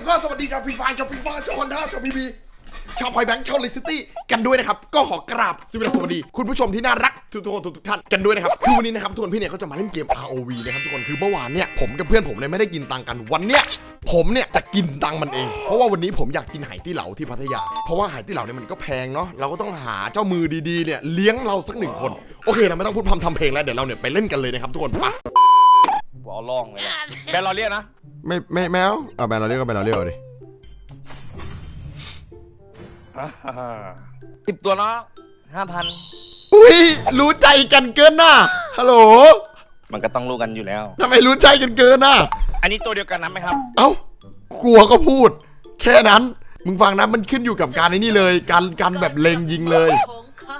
มก็สวัสดีชาวฟรีไฟร์ชาวฟรีไฟร์ชาวคอนด้าชาวพีบีชาวพอยแบงค์ชาวลสซิตี้กันด้วยนะครับ ก็ขอกราบสวัสดี คุณผู้ชมที่น่ารักทุกๆคนทุกท่านกันด้วยนะครับ คือวันนี้นะครับทุกคนพี่เนี่ยเขาจะมาเล่นเกม ROV นะครับทุกคนคือเมื่อวานเนี่ยผมกับเพื่อนผมเนี่ยไม่ได้กินตังกันวันเนี้ยผมเนี่ยจะกินตังมันเอง เพราะว่าวันนี้ผมอยากกินไหตี้เหลาที่พัทยา เพราะว่าไหตี้เหลาเนี่ยมันก็แพงเนาะเราก็ต้องหาเจ้ามือดีๆเนี่ยเลี้ยงเราสักหนึ่งคนโอเคเราไม่ต้องพูดพร่ำทำเพลงแล้วเดี๋ยวเราเนี่ยไปเล่นกันเลยนะครับทุกคนไป กูเอาล่องเลยว่ะแบนเราเรียกนะไม่ไม่แมวเอาแบนเราเรียกก็แบนเราเรียกเอาดิสิบตัวเนาะห้าพันอุ้ยรู้ใจกันเกินน่ะฮัลโหลมันก็ต้องรู้กันอยู่แล้ว ทำไมรู้ใจกันเกินน่ะ อันนี้ตัวเดียวกันนะไหมครับ เอ้ากลัวก็พูด แค่นั้น มึงฟังนะมันขึ้นอยู่กับการไอ้นี่เลย การการแบบเล็งยิงเลยของข้า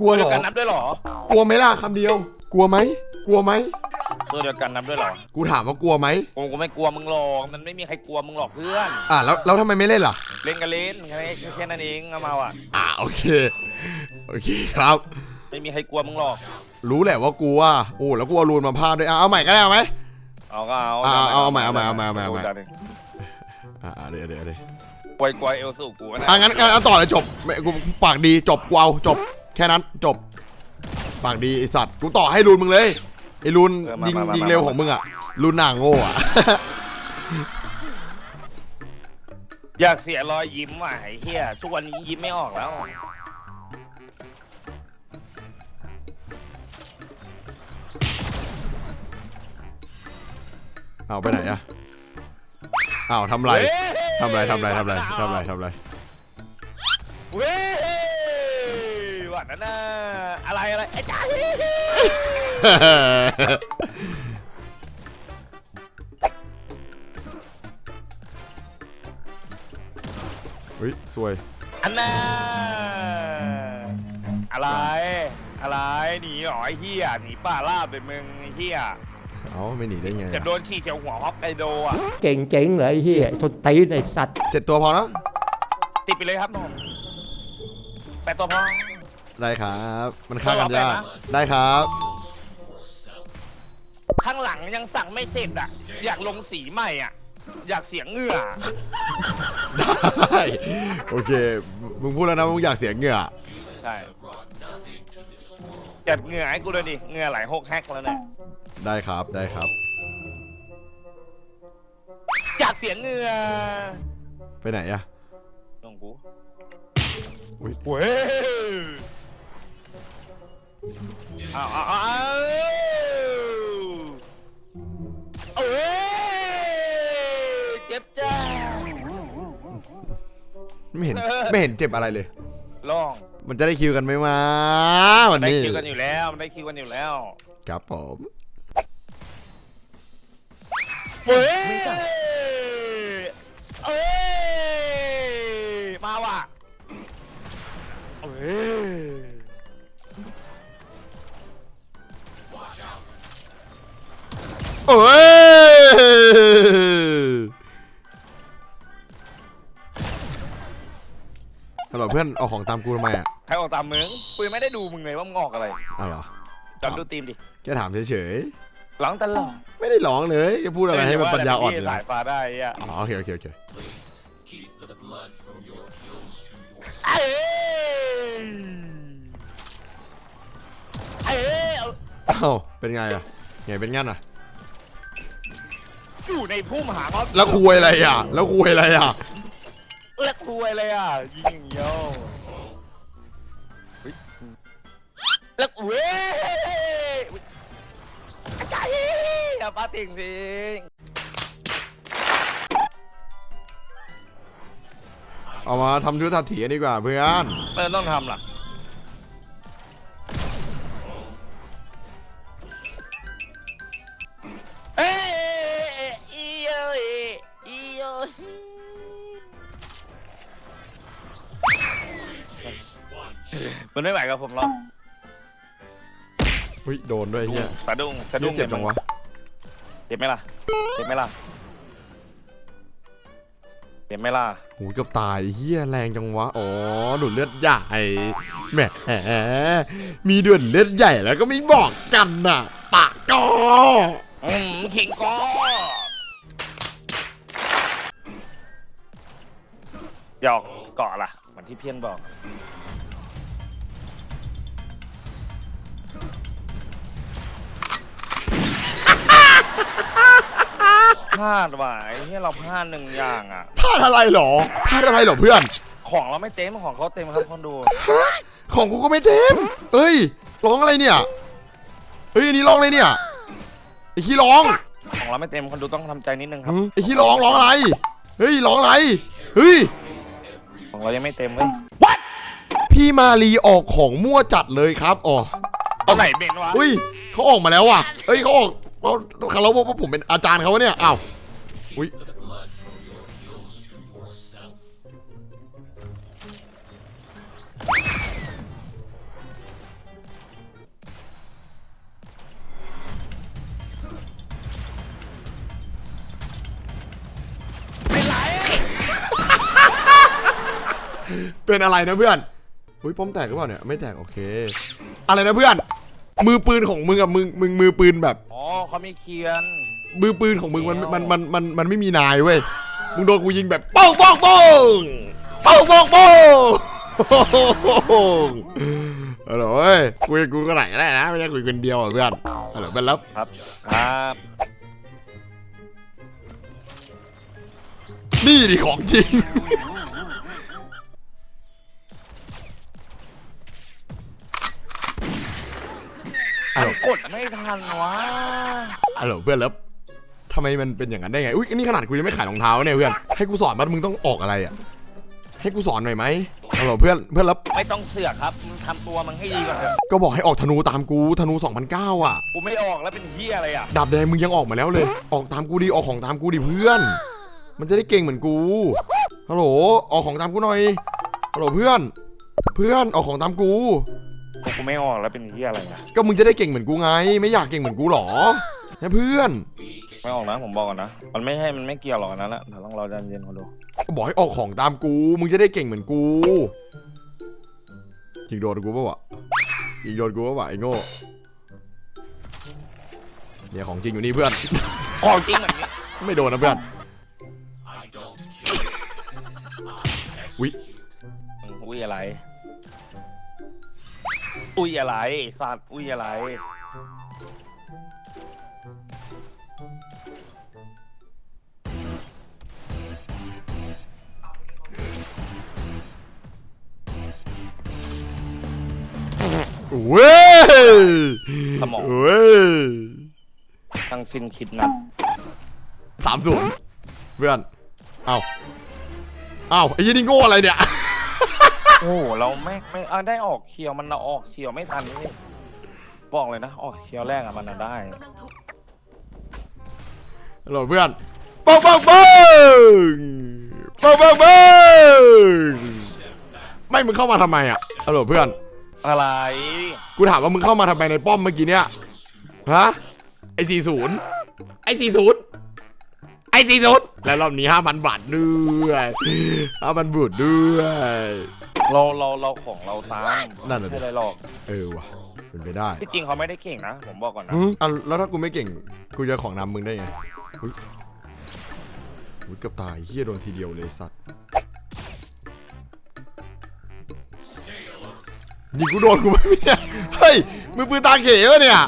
กลัวตัวเหรเดียวอกันนับด้วยเหรอ กลัวไหมล่ะคำเดียว กลัวไหม กลัวไหม ตัวเดียวกันนับด้วยเหรอกูถามว่ากลัวไหมผมก็ไม่กลัวมึงหรอกมันไม่มีใครกลัวมึงหรอกเพื่อน อะแล้วแล้วทำไมไม่เล่นล่ะ เล่นกันเล่นแค่แค่นั้นเองเอามาว่ะอะโอเค โอเคครับ ไม่มีใครกลัวมึงหรอกรู้แหละว่ากลัวโอ้แล้วกูเอารูนมาพาดด้วยอะเอาใหม่ก็ได้เอาไหม เอาก็เอาเอาเอาเอาใหม่เอาใหม่เอาใหม่เอาใหม่เอาใหม่ดูดิอะอะเดี๋ยวเดี๋ยวเดี๋ยวกลัวกลัวเอลสูกูนะอะงั้นงั้นเอาต่อเลยจบไม่กูปากดีจบกูเอาจบ แค่นั้นจบ ปากดีไอสัตว์กูต่อให้รูนมึงเลย ไอรูนยิงยิงเร็วของมึงอะรูนหนางโง่อะอยากเสียรอยยิ้มว่ะไอ้เหี้ยทุกวันนี้ยิ้มไม่ออกแล้ว เอาไปไหนอะอ้าวทำไรทำไรทำไรทำไรทำไรทำไรเว้ยหวัดนั่นน่ะอะไรอะไรไอ้จ้า เฮ้ยสวย อันน่ะอะไร อะไร หนีเหรอไอ้เหี้ยหนีป่าลาบเลยมึงไอ้เหี้ยเอ้าไม่หนีได้ไงจะอะโดนขี่เฉียวหัวฮอกไกโดอะ เก่งเจ๋งเลยไอ้เฮียทนตีนไอ้สัตว์เจ็ดตัวพอนะติดไปเลยครับน้องแปดตัวพอ ได้ครับ มันฆ่ากันยากรอแป๊บนะได้ครับ ข้างหลังยังสั่งไม่เสร็จอะ อยากลงสีใหม่อะ อยากเสียงเหงื่อ ได้ โอเค มึงพูดแล้วนะมึงอยากเสียเหงื่อ ใช่จัดเหงื่อให้กูเลยดิ เหงื่อไหลหกแฮกแล้วเนี่ย ได้ครับได้ครับ อยากเสียงเหงื่อไปไหนอะน้องกูอุ๊ยเว้ยเอาเอาเอาเอาเอ้ยเจ็บจ้าไม่เห็นไม่เห็นเจ็บอะไรเลยลองมันจะได้คิวกันไหมมาวันได้นี้คิวกันอยู่แล้วมันได้คิวกันอยู่แล้วครับผมเว้ยเอ้ยมาว่ะเอ้ย อ้ยฮัลโหลเพื่อนเอาของตามกูทำไมอะใครออกตามมึงปุยไม่ได้ดูมึงเลยว่ามึงออกอะไรอ้าวเหรอจอดดูทีมดิแค่ถามเฉยหลังตลอดๆ ไม่ได้ร้องเลยแค่พูดอะไรให้มันปัญญาอ่อนเลยสายฟ้าได้อะอ๋อโอเคโอเคโอเคเอ้ยเอ้ยเอาอ้าวเป็นไงอะไงเป็นงั้นอะ อยู่ในพุ่มหางเขาแล้วคุยอะไรอะ แล้วคุยอะไรอะ แล้วคุยเลยอะยิงอย่างเดียวเฮ้ยแล้วเว้ยอาจารย์อย่าปาติ่งสิงเอามาทำทุกทัศถีกันดีกว่าเพื่อนเออต้องทำล่ะ มันไม่ไหวกับผมหรอกเฮ้ยโดนด้วยไอ้เฮียสะดุ้งสะดุ้งเจ็บจังวะเจ็บไหมล่ะเจ็บไหมล่ะเจ็บไหมล่ะหูเกือบตายเฮียแรงจังวะ อ๋อดูดเลือดใหญ่แหมมีด่วนเลือดใหญ่แล้วก็ไม่บอกกันน่ะปะกออืมขิงก็หยอกเกาะล่ะเหมือนที่เพี้ยนบอก พลาดว่ะไอ้ที่เราพลาดหนึ่งอย่างอะ พลาดอะไรเหรอพลาดอะไรเหรอเพื่อน ของเราไม่เต็มของเขาเต็มครับคนดูของกูก็ไม่เต็มเอ้ย ร้องอะไรเนี่ย เฮ้ยอันนี้ร้องอะไรเนี่ย ไอ้ขี้ร้อง ของเราไม่เต็มคนดูต้องทำใจนิดนึงครับไอ้ขี้ร้องร้องอะไร เฮ้ยร้องอะไร เฮ้ย ของเรายังไม่เต็มเว้ยพี่มารีออกของมั่วจัดเลยครับอ๋อเอาไหนเบนวะอุ้ยเขาออกมาแล้วว่ะเฮ้ยเขาออก เขาเขาเราว่าผมเป็นอาจารย์เขาวะเนี่ยอ้าวอุ้ยเป็นอะไรนะเพื่อนอุ้ยป้อมแตกหรือเปล่าเนี่ย ไม่แตกโอเค อะไรนะเพื่อน มือปืนของมึงกับมึงมึงมือปืนแบบ เขามีเคียน มือปืนของมึงมันมันมันมันมันไม่มีนายเว้ย มึงโดนกูยิงแบบป้องป้องป้องป้องป้องป้องฮัลโหลเอ้ยคุยกับกูก็ไหนก็ได้นะไม่ใช่คุยคนเดียวอะเพื่อนฮัลโหลเป็นรับครับ ครับนี่ดิของจริง ฮัลโหล กดไม่ทันวะฮัลโหลเพื่อนแล้วทำไมมันเป็นอย่างนั้นได้ไง อุ้ยนี่ขนาดกูยังไม่ขายรองเท้าเนี่ยเพื่อน ให้กูสอนมันมึงต้องออกอะไรอะ ให้กูสอนหน่อยไหมฮัลโหลเพื่อนเพื่อนแล้วไม่ต้องเสือกครับมึงทำตัวมึงให้ดีก่อนเถอะก็บอกให้ออกธนูตามกูธนู2009อะ กูไม่ออกแล้วเป็นเฮียอะไรอะดาบแดงมึงยังออกมาแล้วเลย ออกตามกูดีออกของตามกูดิเพื่อน มันจะได้เก่งเหมือนกูฮัลโหลออกของตามกูหน่อยฮัลโหลเพื่อน เพื่อนออกของตามกู กูไม่ออกแล้วเป็นเฮียอะไรอะก็มึงจะได้เก่งเหมือนกูไง ไม่อยากเก่งเหมือนกูหรอเนี่ยเพื่อนไม่ออกนะผมบอกก่อนนะ มันไม่ให้มันไม่เกี่ยวหรอกอันนั้นแหละเดี๋ยวต้องรอใจเย็นคนดูก็บอกให้ออกของตามกู มึงจะได้เก่งเหมือนกูยิงโดนกูปะวะยิงโดนกูปะวะไอ้โง่เนี่ยของจริงอยู่นี่เพื่อน ของจริงแบบนี้ไม่โดนนะเพื่อนอุ๊ยอุ้ยอะไร อุ้ยอะไรไอ้สัตว์อุ้ยอะไร เว้ยสมอง เว้ยตั้งสิ้นคิดนัดสามศูนย์เพื่อน เอาเอาไอ้ยี่นี่โง่อะไรเนี่ย โอ้โหเราไม่ไม่อะได้ออกเคียวมันเราออกเคียวไม่ทันนี่บอกเลยนะ ออกเคียวแรกอะมันน่ะได้ ฮัลโหลเพื่อนปังปังปังปังปังปังไม่มึงเข้ามาทำไมอะฮัลโหลเพื่อน อะไร กูถามว่ามึงเข้ามาทำไมในป้อมเมื่อกี้เนี่ย ฮะ ไอสี่ศูนย์ไอสี่ศูนย์ไอ สี่ศูนย์แล้วรอบนี้ห้าพันบาทด้วยห้าพันบาทด้วย เราเราเราของเราตามนั่นน่ะดิ ไม่ใช่อะไรหรอกเออว่ะเป็นไปได้ที่จริงเขาไม่ได้เก่งนะ ผมบอกก่อนนะอะแล้วถ้ากูไม่เก่งกูจะของนำมึงได้ไงอุ๊ยอุ๊ยเกือบตายเฮียโดนทีเดียวเลยสัตว์ยิงกูโดนกูไหมเนี่ยเฮ้ยมือปืนตาเขียวะเนี่ย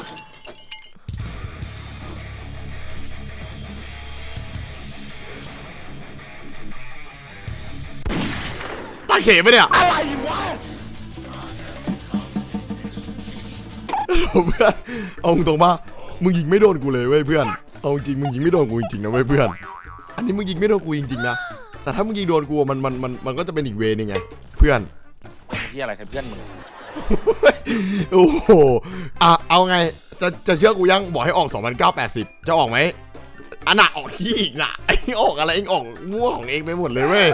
ตาเขปะเนี่ยอะไรวะเพื่อนเอาตรงๆป่ะมึงยิงไม่โดนกูเลยเว้ยเพื่อน เอาจริงมึงยิงไม่โดนกูจริงๆนะเว้ยเพื่อน อันนี้มึงยิงไม่โดนกูจริงๆนะ แต่ถ้ามึงยิงโดนกูมันมันมันมันก็จะเป็นอีกเวนึงไงเพื่อนที่อะไรครับเพื่อนมึง โอ้โห อะเอาไง จะจะเชื่อกูยังบอกให้ออก 2,980 จะออกไหม อันน่ะออกขี้อีกน่ะไอ้ออกอะไรเองออกมั่วของเองไปหมดเลยเว้ย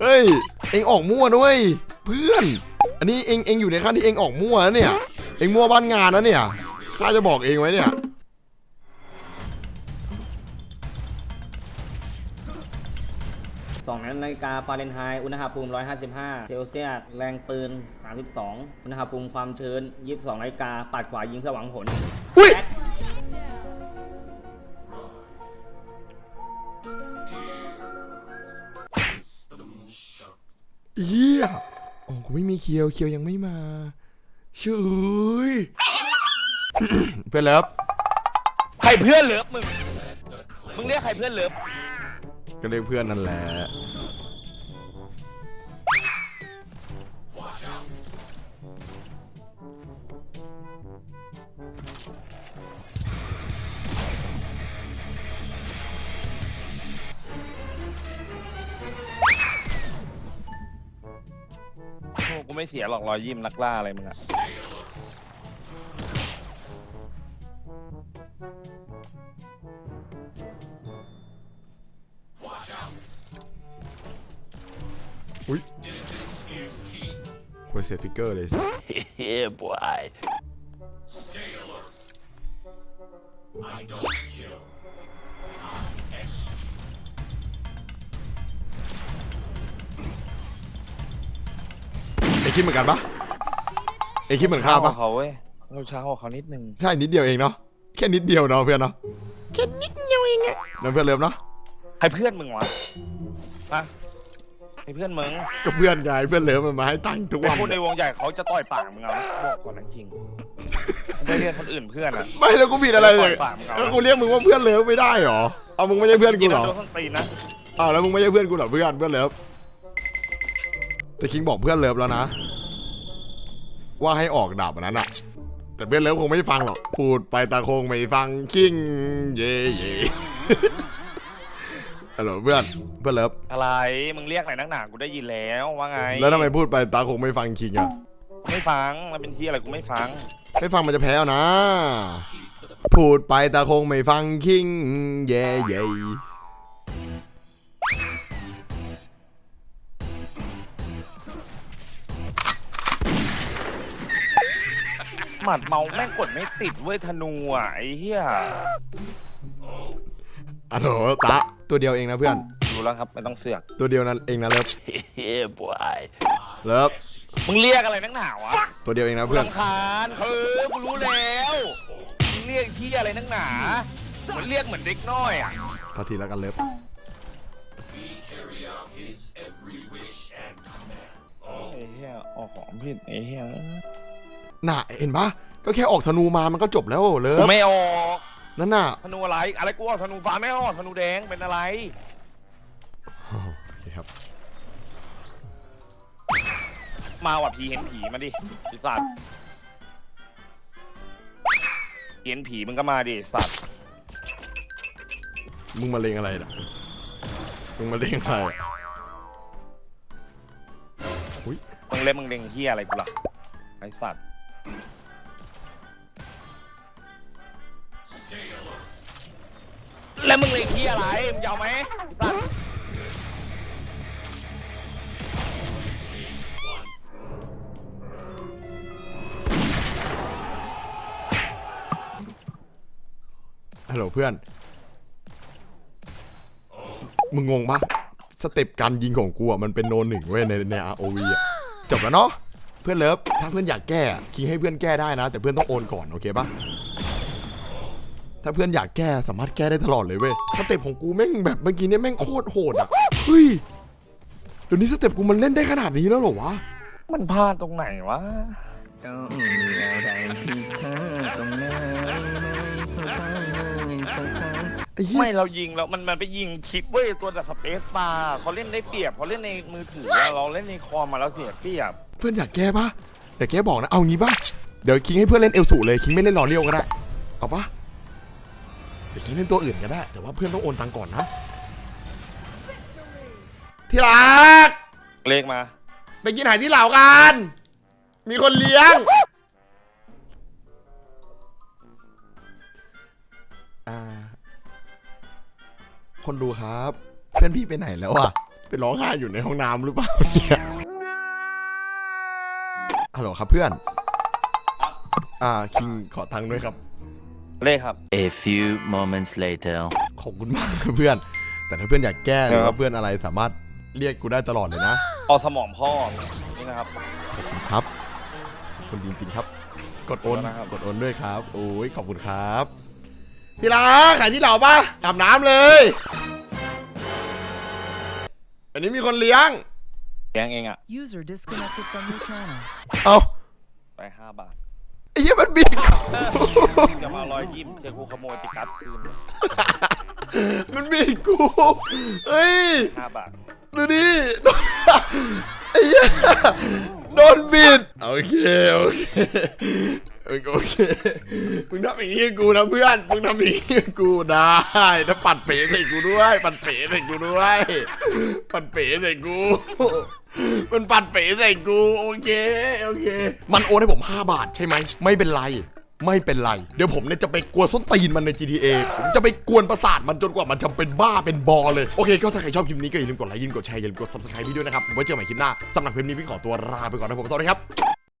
เฮ้ยเองออกมั่วด้วย เพื่อน อันนี้เองเองอยู่ในขั้นที่เองออกมั่วแล้วเนี่ย เองมั่วบ้านงานนะเนี่ยข้าจะบอกเองไว้เนี่ยสองนาฬิกาฟาเรนไฮต์อุณหภูมิ 155 เซลเซียส แรงปืน 32 อุณหภูมิความชื้น 22นาฬิกาปัดขวายิงเพื่อหวังผลอุ้ย ไม่มีเคียวเคียวยังไม่มาเฉยเพื่อนเลิฟใครเพื่อนเหลิฟมึง มึงเรียกใครเพื่อนเหลิฟก็เรียกเพื่อนนั่นแหละ ไม่เสียหรอกรอยยิ้มนักล่าอะไรมึงอะอุ้ยคุยเสียฟิกเกอร์เลยสัส Yeah boy เอ็ง คิดเหมือนกันปะเอ็งคิดเหมือนข้าปะเขาเว้ยเราช้ากว่าเขานิดนึงใช่นิดเดียวเองเนาะแค่นิดเดียวเนาะเพื่อนเนาะแค่นิดเดียวเองอะนั่นเพื่อนเลิฟเนาะใครเพื่อนมึงวะฮะใครเพื่อนมึงก็เพื่อนไงเพื่อนเลิฟมันมาให้ตังค์ทุกเป็นวันคนในวงใหญ่เขาจะต่อยปากมึงเอาบอกก่อนนะจริงไม่เรียกคนอื่นเพื่อนอะไม่แล้วกูผิดอะไรเลยปล่อยปากมึงเอาแล้วกูเรียกมึงว่าเพื่อนเลิฟไม่ได้เหรอเอามึงไม่ใช่เพื่อนกูเหรอโดนส้นตีนนะอ้าวแล้วมึงไม่ใช่เพื่อนกูเหรอเพื่อนเพื่อนเลิฟ แต่คิงบอกเพื่อนเลิฟแล้วนะ ว่าให้ออกดาบอันนั้นอะแต่เพื่อนเลิฟคงไม่ฟังหรอก พูดไปตาคงไม่ฟังคิงเย่เย่ฮัลโหลเพื่อนเพื่อนเลิฟอะไร มึงเรียกไหนนักหนากูได้ยินแล้วว่าไง แล้วทำไมพูดไปตาคงไม่ฟังคิงอะไม่ฟัง มันเป็นที่อะไรกูไม่ฟัง ไม่ฟังมันจะแพ้เอานะ พูดไปตาคงไม่ฟังคิงเย่เย่ หมัดเมาแม่งกดไม่ติดเว้ยธนูอะไอ้เหี้ยฮัลโหลตาตัวเดียวเองนะเพื่อน รู้แล้วครับไม่ต้องเสือกตัวเดียวนั้นเองนะเลิฟเฮ้ยบอยเลิฟมึงเรียกอะไรนักหนาวะตัวเดียวเองนะกูเพื่อน รำคาญเออกูรู้แล้วมึงเรียกที่อะไรนักหนาเหมือนเรียกเหมือนเด็กน้อยอะพอทีแล้วกันเลิฟ ไอ้เหี้ยออกของผิดไอ้เหี้ย น่ะเห็นปะก็แค่ออกธนูมามันก็จบแล้วเลิกูฟไม่ออกนั่นน่ะธนูอะไร อะไรกูออกธนูฟ้าไม่ออกธนูแดงเป็นอะไรโอเคครับมาว่ะผีเห็นผีมาดิไอ้สัตว์เห็นผีมึงก็มาดิสัตว์มึงมาเลงอะไรน่ะมึงมาเลงอะไรอุ้ยมึงเล่นมึงเล็งเฮียอะไรกูล่ะไอ้สัตว์ ยอะไรมึงจะเอาไหมสัตว์ฮัลโหลเพื่อน มึงงงปะสเต็ปการยิงของกูอะมันเป็นโนหนึ่งเว้ยในใน ROV อะจบแล้วเนาะเพื่อนเลิฟถ้าเพื่อนอยากแก้คิงให้เพื่อนแก้ได้นะ แต่เพื่อนต้องโอนก่อนโอเคปะ ถ้าเพื่อนอยากแก้สามารถแก้ได้ตลอดเลยเว้ยสเต็ปของกูแม่งแบบเมื่อกี้เนี่ยแม่งโคตรโหดอะเฮ้ยเดี๋ยวนี้สเต็ปกูมันเล่นได้ขนาดนี้แล้วเหรอวะมันพลาดตรงไหนวะต้องมีอะไรผิดพลาดตรงไหนไม่เข้าใจสักครั้งไอ้เหี้ยไม่เรายิงแล้วมันมันไปยิงคลิปเว้ยตัวแบบสเปซบาร์เขาเล่นได้เปรียบเขาเล่นในมือถืออะเราเล่นในคอมมาแล้วเสียเปรียบ เพื่อนอยากแก้ปะแต่แกบอกนะเอางี้ปะเดี๋ยวคิงให้เพื่อนเล่นเอลสูเลยคิงไม่เล่นลอเรียวก็ได้เอาปะเดี๋ยวคิงเล่นตัวอื่นก็ได้ แต่ว่าเพื่อนต้องโอนตังค์ก่อนนะ ที่รัก เลขมา ไปกินอาหารที่เหล่ากัน มีคนเลี้ยง อ่า คนดูครับ เพื่อนพี่ไปไหนแล้วอะไปร้องไห้อยู่ในห้องน้ำหรือเปล่าเนี่ยฮัลโหลครับเพื่อน อ่า คิงขอตังค์ด้วยครับ เลขครับ A few moments later. ขอบคุณมากครับเพื่อน แต่ถ้าเพื่อนอยากแก้หรือครัว่าบเพื่อนอะไรสามารถเรียกกูได้ตลอดเลยนะเอาสมองพ่อนี่นะครับ ขอบคุณครับขอบคุณจริงๆครับ กดโอนขอบคุณนะครับ กดโอนด้วยครับ โอ้ยขอบคุณครับพี่รักขายที่เหล่าปะอาบน้ำเลย อันนี้มีคนเลี้ยง แกงเองอะ User disconnected from your channel. เอา ไปห้าบาท ไอ้เหี้ยมันบิดจะมาลอยยิ้มเจอกูขโมยติกัสคืนมันบิดกูเฮ้ยห้าบาทดูดิไอ้เหี้ยโดนบิดโอเคโอเค โอเคโอเคมึงทำอย่างนี้กับกูนะเพื่อนมึงทำอย่างนี้กับกูได้ถ้าปัดเป๋ใส่กูด้วย ปัดเป๋ใส่กูด้วย ปัดเป๋ใส่กู มันปัดเป๋ใส่กูโอเคโอเค มันโอนให้ผม 5 บาทใช่ไหมไม่เป็นไรไม่เป็นไร เดี๋ยวผมเนี่ยจะไปกวนส้นตีนมันใน GTA ผมจะไปกวนประสาทมันจนกว่ามันจะเป็นบ้าเป็นบอเลย โอเค ก็ถ้าใครชอบคลิปนี้ก็อย่าลืมกดไลค์อย่าลืมกดแชร์อย่าลืมกด subscribe พี่ด้วยนะครับไว้เจอกันใหม่คลิปหน้าสำหรับคลิปนี้พี่ขอตัวลาไปก่อนนะผมสวัสดีครับ